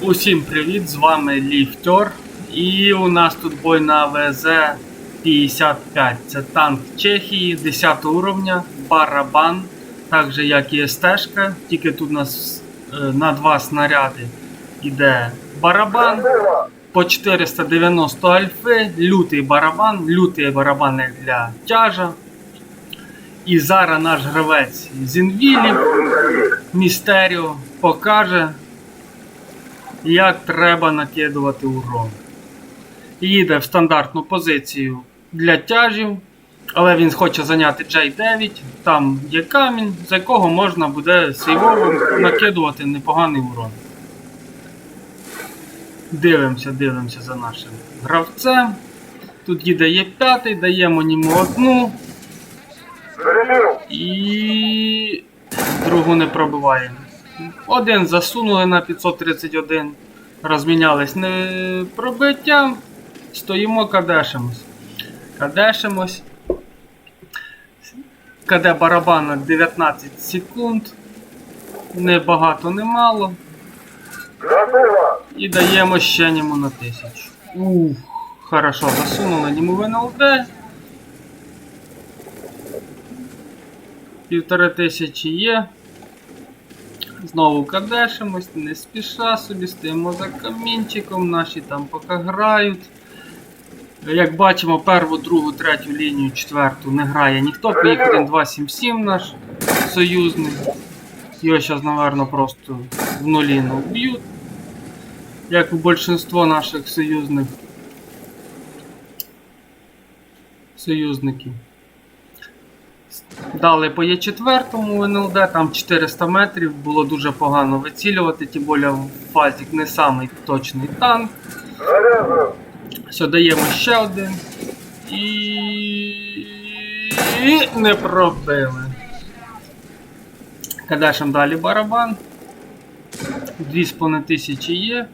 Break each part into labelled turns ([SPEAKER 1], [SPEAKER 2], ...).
[SPEAKER 1] Усім привіт, з вами Ліфтер. І у нас тут бой на ВЗ-55. Це танк Чехії 10 уровня, барабан, так же як і СТ-шка, тільки тут у нас е, на два снаряди йде барабан. По 490 альфи, лютий барабан, лютий барабан для тяжа. І зараз наш гравець Зінвілів Містеріо покаже, як треба накидувати урон. Їде в стандартну позицію для тяжів, але він хоче зайняти J9, там є камінь, з якого можна буде сейвовим накидувати непоганий урон. Дивимося, дивимося за нашим гравцем. Тут їде є п'ятий, даємо йому одну. І другу не пробиваємо. Один засунули на 531. Розмінялись не пробиттям. Стоїмо, кадешимось. Кадешимось. КД барабана 19 секунд. Не багато, не мало. І даємо ще ньому на 1000. Ух, хорошо, засунули ньому в НЛД. Півтори тисячі є. Знову кадешимось, не спіша собі, стоїмо за камінчиком, наші там поки грають. Як бачимо, перву, другу, третю лінію, четверту не грає ніхто. Поїхав 277 наш союзник. Його зараз, напевно, просто в нуліну вб'ють. Як у більшинство наших союзних союзників. Дали по Є4 в НЛД, там 400 метрів, було дуже погано вицілювати, тим більше Фазік не самий точний танк. Все, даємо ще один. І... не пробили. Кадешем далі барабан. 2,5 тисячі є.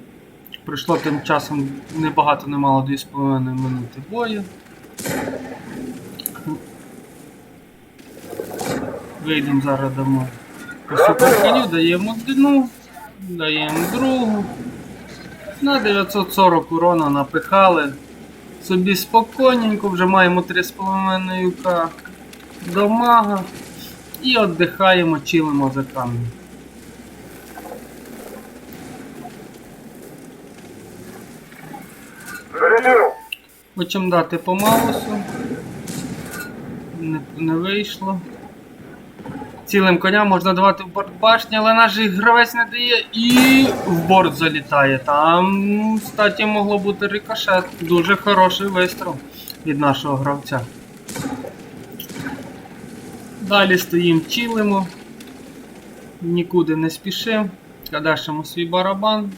[SPEAKER 1] Пройшло тим часом небагато немало 2,5 минути бою. Вийдемо зараз дамо суперконю, даємо одну, даємо другу. На 940 урона напихали. Собі спокійненько, вже маємо 3,5к дамага. І віддихаємо, чилимо за камінь. Хочемо дати по маусу. Не, не вийшло. Цілим коням можна давати в борт башні, але наш гравець не дає і в борт залітає. Там, кстати, могло бути рикошет. Дуже хороший вистріл від нашого гравця. Далі стоїмо, чилимо. Нікуди не спішимо. Кадашимо свій барабан.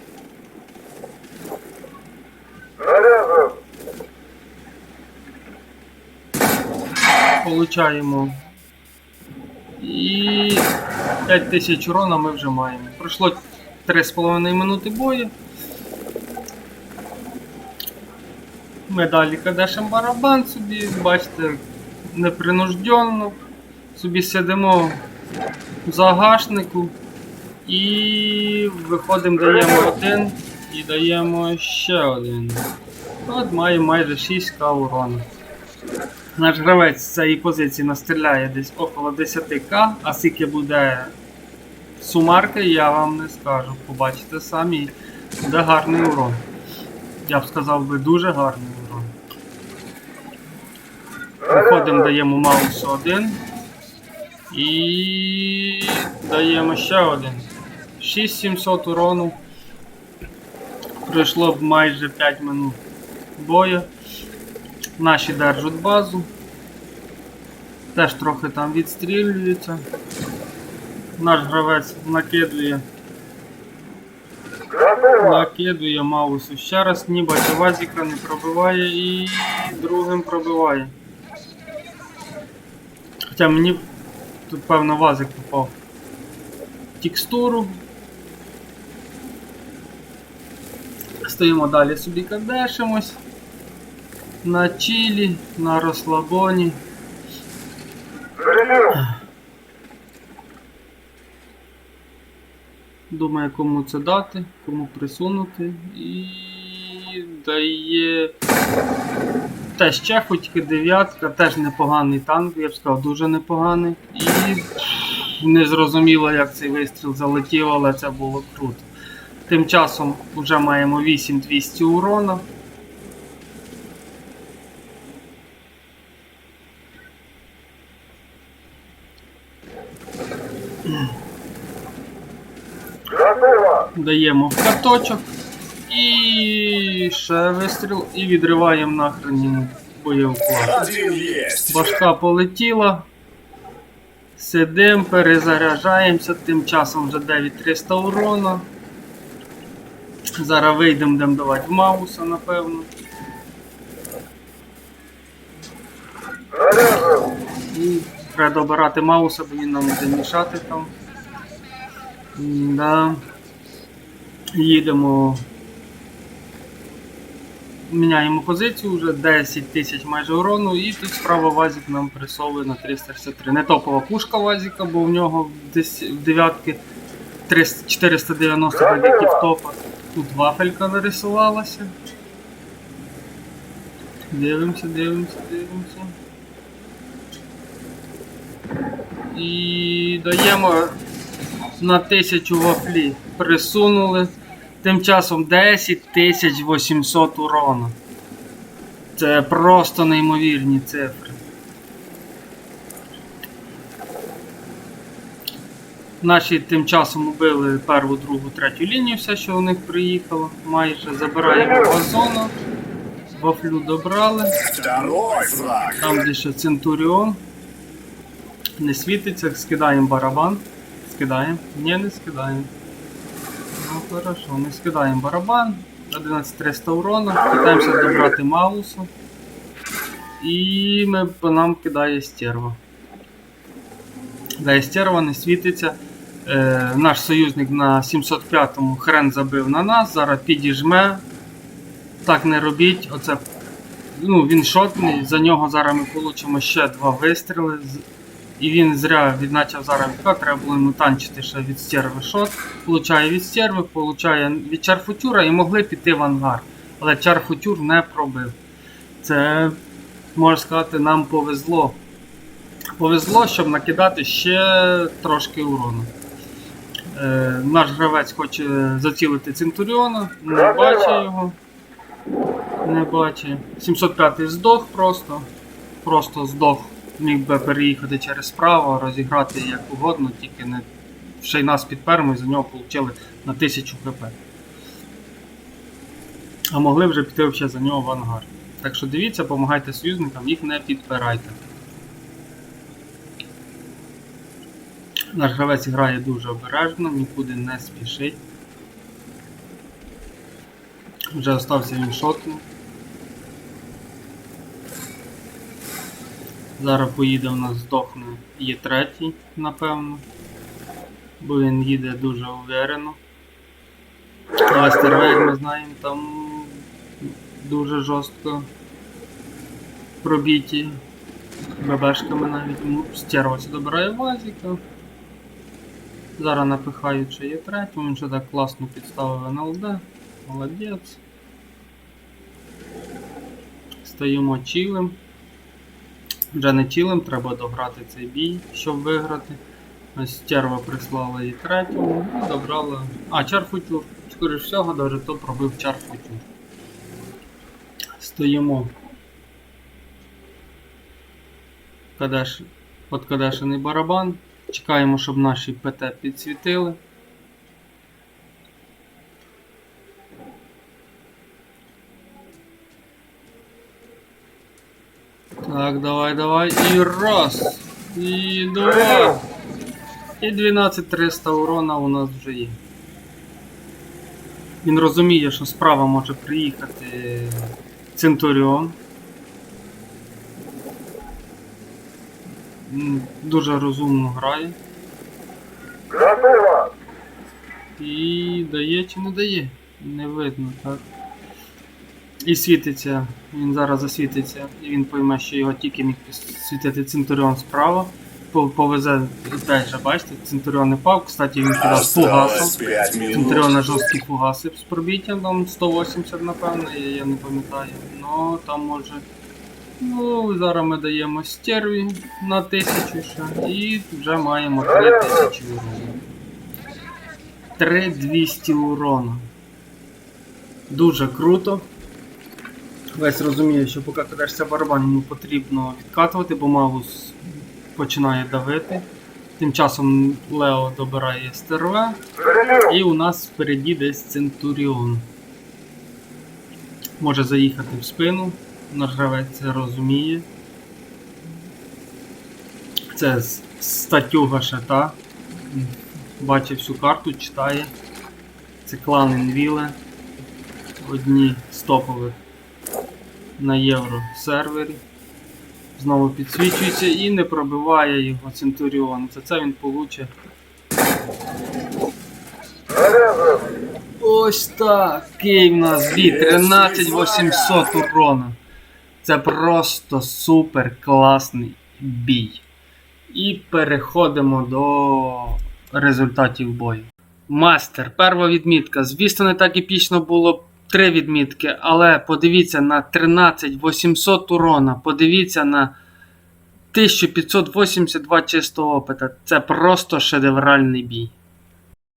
[SPEAKER 1] Получаємо. І 5000 урона ми вже маємо. Пройшло 3,5 минути бою. Ми далі кадешем барабан собі, бачите, непринужденно. Собі сидимо в загашнику і виходимо, даємо один і даємо ще один. От маємо майже 6к урону. Наш гравець з цієї позиції настріляє десь около 10к, а скільки буде сумарки, я вам не скажу. Побачите самі. Буде гарний урон. Я б сказав би дуже гарний урон. Виходимо, даємо маусу один. І даємо ще один. 6700 урону. Пройшло б майже 5 минут бою. Наші держать базу. Теж трохи там відстрілюються. Наш гравець накидує. Накидує маусу. Ще раз ні, бачу, Вазіка не пробиває і другим пробиває. Хоча мені тут певно вазик попав. Текстуру. Стоїмо далі собі кадешимось на чилі, на розслабоні. думає, кому це дати, кому присунути. І дає. Теж чеху, тільки дев'ятка, теж непоганий танк, я б сказав, дуже непоганий. І не зрозуміло, як цей вистріл залетів, але це було круто. Тим часом вже маємо 8200 урона. Даємо в каточок. І ще вистріл і відриваємо нахрен йому боєвклад. Башка полетіла. Сидим, перезаряджаємося, тим часом вже 9300 урона. Зараз вийдемо, будемо давати Мауса, напевно. І треба добирати Мауса, бо він нам буде мішати там. Да. Їдемо. Міняємо позицію, вже 10 тисяч майже урону, і тут справа Вазік нам пресовує на 363. Не топова пушка Вазіка, бо в нього десь в дев'ятки 300 490 так як і в топа. Тут вафелька нарисувалася. Дивимося, дивимося, дивимося. І даємо на 1000 вафлі. Присунули. Тим часом 10 800 урона. Це просто неймовірні цифри. Наші тим часом убили перву, другу, третю лінію, все, що у них приїхало. Майже забираємо вазону. Вафлю добрали. Там де ще Центуріон. Не світиться, скидаємо барабан. Скидаємо. Ні, не скидаємо. Ну хорошо, не скидаємо барабан. 11300 урона. Питаємося добрати Маусу. І ми, по нам кидає стерва. Кидає стерва, не світиться. Е, наш союзник на 705-му хрен забив на нас, зараз підіжме. Так не робіть. Оце ну, він шотний, за нього зараз ми получимо ще два вистріли. І він зря відначав зараз відкат, треба було йому танчити ще від стерви шот. Получає від стерви, получає від чарфутюра і могли піти в ангар. Але чарфутюр не пробив. Це, можна сказати, нам повезло. Повезло, щоб накидати ще трошки урону. Е, наш гравець хоче зацілити Центуріона, не бачить його. Не бачить. 705 здох просто. Просто здох. Міг би переїхати через справа, розіграти як угодно, тільки не ще й нас підпермо і за нього отримали на 1000 хп. А могли вже піти ще за нього в ангар. Так що дивіться, допомагайте союзникам, їх не підпирайте. Наш гравець грає дуже обережно, нікуди не спішить. Вже остався він шотний. Зараз поїде у нас здохне є третій, напевно. Бо він їде дуже уверено. Але як ми знаємо, там дуже жорстко пробіті ББшками навіть. Ну, стервося добирає вазіка. Зараз напихають ще є третю, він ще так класно підставив НЛД. Молодець. Стоїмо чілим. Вже не чілим, треба дограти цей бій, щоб виграти. Ось стерва прислала і третьому, і добрала. А, чарфутюр. Скоріш всього, навіть то пробив чарфутюр. Стоїмо. Кадеш... Подкадешений барабан. Чекаємо, щоб наші ПТ підсвітили. Так, давай, давай. І раз. І два. І 12300 урона у нас вже є. Він розуміє, що справа може приїхати Центуріон. Дуже розумно грає. І дає чи не дає? Не видно, так. І світиться, він зараз засвітиться, і він пойме, що його тільки міг світити Центуріон справа. повезе опять же, бачите, Центуріон не пав, кстати, він кидав з фугасом.
[SPEAKER 2] пять
[SPEAKER 1] жорсткі фугаси з пробіттям, там 180, напевно, я, я не пам'ятаю. Ну, там може. Ну, зараз ми даємо стерві на 1000 ще. І вже маємо 3000 урону. 3200 урона. Дуже круто. Весь розуміє, що поки кидаєшся барабан, йому потрібно відкатувати, бо Магус починає давити. Тим часом Лео добирає стерве. І у нас впереді десь Центуріон. Може заїхати в спину. Це розуміє. Це с- статюга ще. Бачить всю карту, читає. Це клан Інвіле. Одні з топових на євро сервері. Знову підсвічується і не пробиває його Центуріон. За це він получить Ось такий в нас бій. 13800 урона. Це просто супер класний бій. І переходимо до результатів бою. Мастер, перша відмітка. Звісно, не так епічно було три відмітки, але подивіться на 13800 урона. Подивіться на 1582 чистого опита. Це просто шедевральний бій.